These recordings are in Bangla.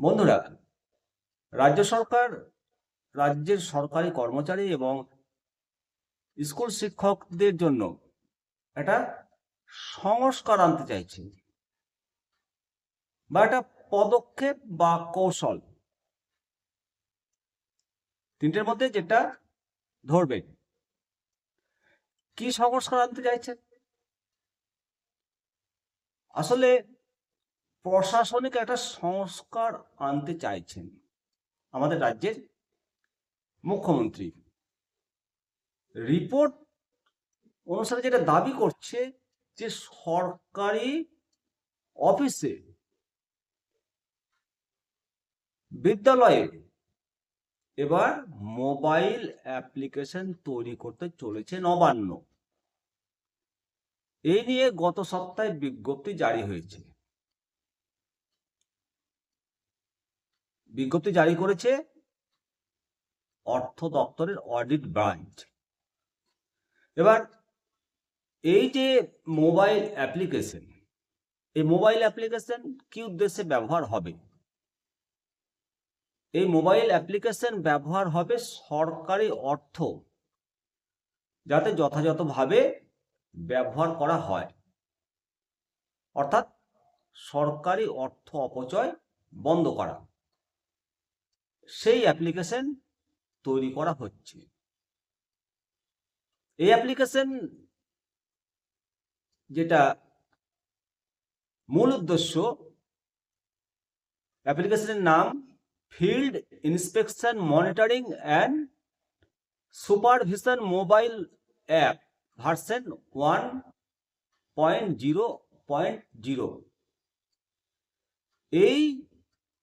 বন্ধুরা, রাজ্য সরকার, রাজ্যের সরকারি কর্মচারী এবং স্কুল শিক্ষকদের জন্য একটা সংস্কার আনতে চাইছে বা একটা পদক্ষেপ বা কৌশল। তিনটের মধ্যে যেটা ধরবে। কি সংস্কার আনতে চাইছে? আসলে প্রশাসনিক একটা সংস্কার আনতে চাইছেন আমাদের রাজ্যের মুখ্যমন্ত্রী। রিপোর্ট অনুসারে যেটা দাবি করছে যে সরকারি অফিসে বিদ্যালয়ে এবার মোবাইল অ্যাপ্লিকেশন তৈরি করতে চলেছে নবান্ন। এই নিয়ে গত সপ্তাহে বিজ্ঞপ্তি জারি হয়েছে। বিজ্ঞপ্তি জারি করেছে অর্থ দপ্তরের অডিট ব্রাঞ্চ। এবার এই যে মোবাইল অ্যাপ্লিকেশন, এই মোবাইল অ্যাপ্লিকেশন কি উদ্দেশ্যে ব্যবহার হবে? এই মোবাইল অ্যাপ্লিকেশন ব্যবহার হবে সরকারি অর্থ, যাতে যথাযথভাবে ব্যবহার করা হয়। অর্থাৎ সরকারি অর্থ অপচয় বন্ধ করা। সেই অ্যাপ্লিকেশন তৈরি করা হচ্ছে। এই অ্যাপ্লিকেশন যেটা মূল উদ্দেশ্য অ্যাপ্লিকেশনের নাম field inspection monitoring and supervision mobile app version one point zero point zero এই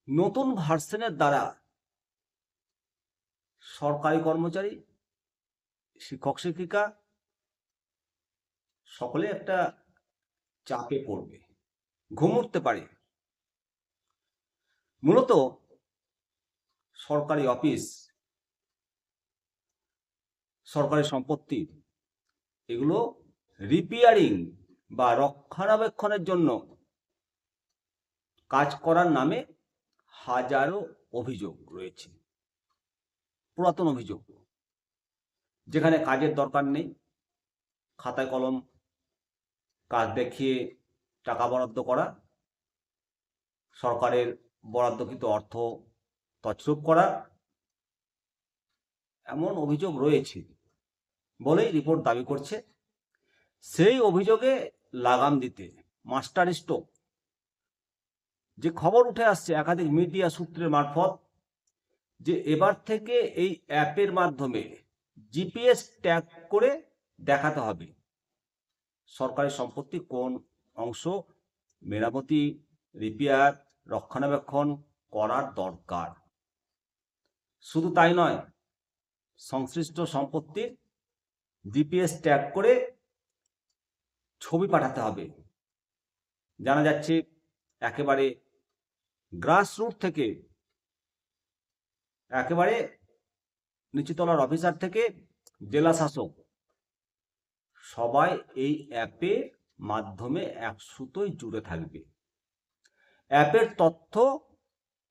নতুন ভার্সনের দ্বারা সরকারি কর্মচারী, শিক্ষক, শিক্ষিকা, সকলে একটা চাপে পড়বে, ঘুম উঠতে পারে। মূলত সরকারি অফিস, সরকারি সম্পত্তি, এগুলো রিপেয়ারিং বা রক্ষণাবেক্ষণের জন্য কাজ করার নামে হাজারো অভিযোগ রয়েছে। পুরাতন অভিযোগ। যেখানে কাজের দরকার নেই, খাতায় কলম, কাজ দেখিয়ে টাকা বরাদ্দ করা, সরকারের বরাদ্দকৃত অর্থ তছরূপ করা, এমন অভিযোগ রয়েছে বলেই রিপোর্ট দাবি করছে। সেই অভিযোগে লাগাম দিতে, মাস্টার স্ট্রোক। যে খবর উঠে আসছে, একাধিক মিডিয়া সূত্রের মারফত যে এবার থেকে এই অ্যাপের মাধ্যমে জিপিএস ট্যাগ করে দেখাতে হবে। সরকারি সম্পত্তি কোন অংশ, মেরামতি, রিপেয়ার, রক্ষণাবেক্ষণ করার দরকার। শুধু তাই নয়, সংশ্লিষ্ট সম্পত্তির জিপিএস ট্যাগ করে ছবি পাঠাতে হবে। জানা যাচ্ছে, একেবারে গ্রাসরুট থেকে একেবারে নিচুতলার অফিসার থেকে জেলা শাসক সবাই এই অ্যাপের মাধ্যমে এক সুতোয় জুড়ে থাকবে। অ্যাপের তথ্য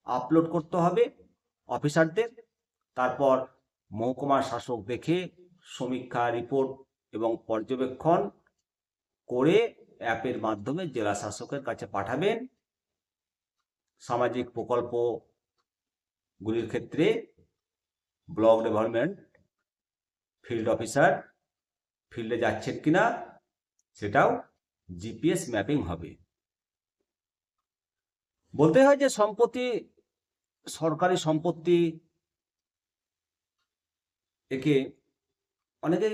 আপলোড করতে হবে অফিসারদের তারপর মহকুমার শাসক দেখে সমীক্ষা রিপোর্ট এবং পর্যবেক্ষণ করে অ্যাপের মাধ্যমে জেলা শাসকের কাছে পাঠাবেন। সামাজিক প্রকল্পগুলির ক্ষেত্রে ব্লক ডেভেলপমেন্ট ফিল্ড অফিসার ফিল্ডে যাচ্ছেন কিনা সেটাও জিপিএস ম্যাপিং হবে। বলতে হয় যে সম্পত্তি, সরকারি সম্পত্তি একে অনেকে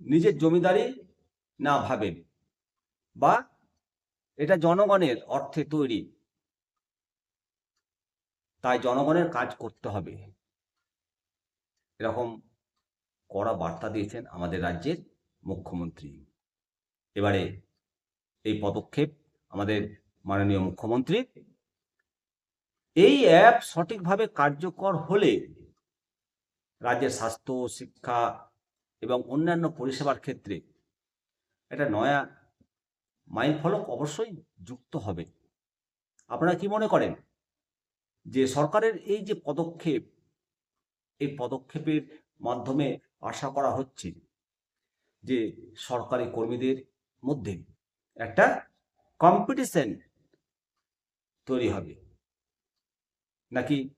নিজের জমিদারি না ভাবেন বা এটা জনগণের অর্থে তৈরি। তাই জনগণের কাজ করতে হবে। এরকম কড়া বার্তা দিয়েছেন আমাদের রাজ্যের মুখ্যমন্ত্রী। এবারে এই পদক্ষেপ আমাদের মাননীয় মুখ্যমন্ত্রী। এই অ্যাপ সঠিকভাবে কার্যকর হলে রাজ্যের স্বাস্থ্য, শিক্ষা এবং অন্যান্য পরিষেবার ক্ষেত্রে একটা নয়া মাইল ফলক অবশ্যই যুক্ত হবে। আপনারা কি মনে করেন? যে সরকারের এই যে পদক্ষেপ, এই পদক্ষেপের মাধ্যমে আশা করা হচ্ছে যে সরকারি কর্মীদের মধ্যে একটা কম্পিটিশন তৈরি হবে। নাকি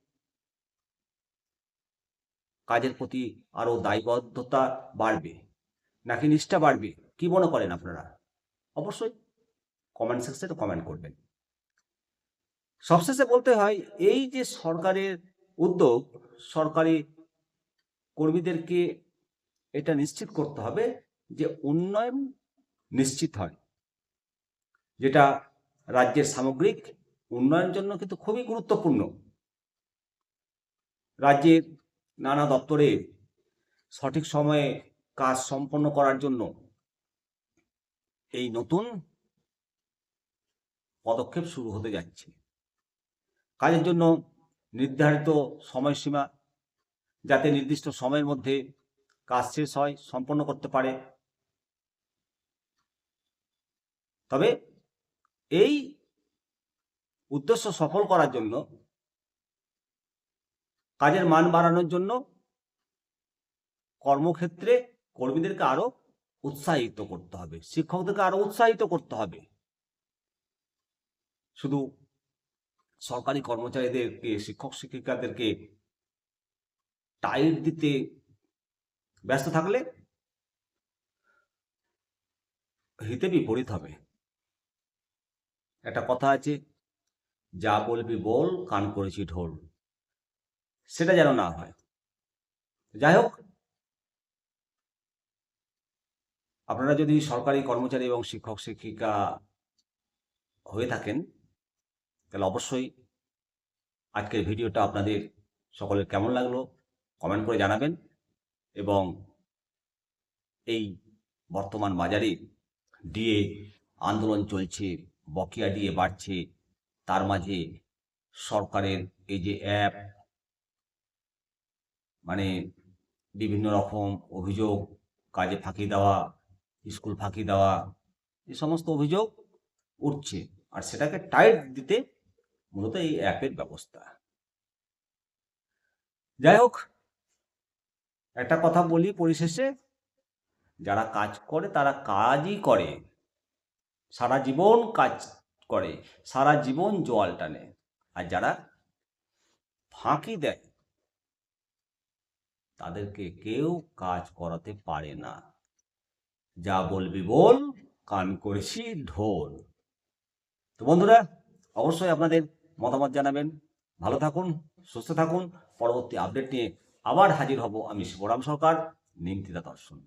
কাজের প্রতি আরও দায়বদ্ধতা বাড়বে? নাকি নিষ্ঠা বাড়বে? কি মনে করেন আপনারা? অবশ্যই কমেন্ট সেকশনে কমেন্ট করবেন। সবশেষে বলতে হয়, এই যে সরকারের উদ্যোগ, সরকারি কর্মীদেরকে এটা নিশ্চিত করতে হবে যে উন্নয়ন নিশ্চিত হয়। যেটা রাজ্যের সামগ্রিক উন্নয়নের জন্য কিন্তু খুবই গুরুত্বপূর্ণ। রাজ্যের নানা দপ্তরে সঠিক সময়ে কাজ সম্পন্ন করার জন্য এই নতুন পদক্ষেপ শুরু হতে যাচ্ছে। কাজের জন্য নির্ধারিত সময়সীমা যাতে নির্দিষ্ট সময়ের মধ্যে কাজ শেষ হয়, সম্পন্ন করতে পারে। তবে এই উদ্দেশ্য সফল করার জন্য, কাজের মান বাড়ানোর জন্য কর্মক্ষেত্রে কর্মীদেরকে আরও উৎসাহিত করতে হবে, শিক্ষকদেরকে আরও উৎসাহিত করতে হবে। শুধু সরকারি কর্মচারীদেরকে, শিক্ষক শিক্ষিকাদেরকে টাইট দিতে ব্যস্ত থাকলে হিতে বিপরীত হবে। একটা কথা আছে, যা বলবি বল, কান করেছি ঢোল। সেটা যেন না হয়। যাই হোক, আপনারা যদি সরকারি কর্মচারী এবং শিক্ষক শিক্ষিকা হয়ে থাকেন তাহলে অবশ্যই আজকের ভিডিওটা আপনাদের সকলের কেমন লাগল কমেন্ট করে জানাবেন এবং এই বর্তমান বাজারে ডিএ আন্দোলন চলছে, বকেয়া ডিএ বাড়ছে, তার মাঝে সরকারের এই যে অ্যাপ মানে বিভিন্ন রকম অভিযোগ, কাজে ফাঁকি দেওয়া, স্কুল ফাঁকি দেওয়া এই সমস্ত অভিযোগ উঠছে। আর সেটাকে টাইট দিতে মূলত এই অ্যাপের ব্যবস্থা। যাই হোক, একটা কথা বলি পরিশেষে, যারা কাজ করে তারা কাজই করে। সারা জীবন কাজ করে, সারা জীবন জল টানে। আর যারা ফাঁকি দেয়, তাদেরকে কেউ কাজ করাতে পারে না। যা বলবি বল, কান করেছি ঢোল। তো বন্ধুরা, অবশ্যই আপনাদের মতামত জানাবেন। ভালো থাকুন, সুস্থ থাকুন। পরবর্তী আপডেট নিয়ে আবার হাজির হব আমি শিবরাম সরকার, নিমতিদা দর্শন।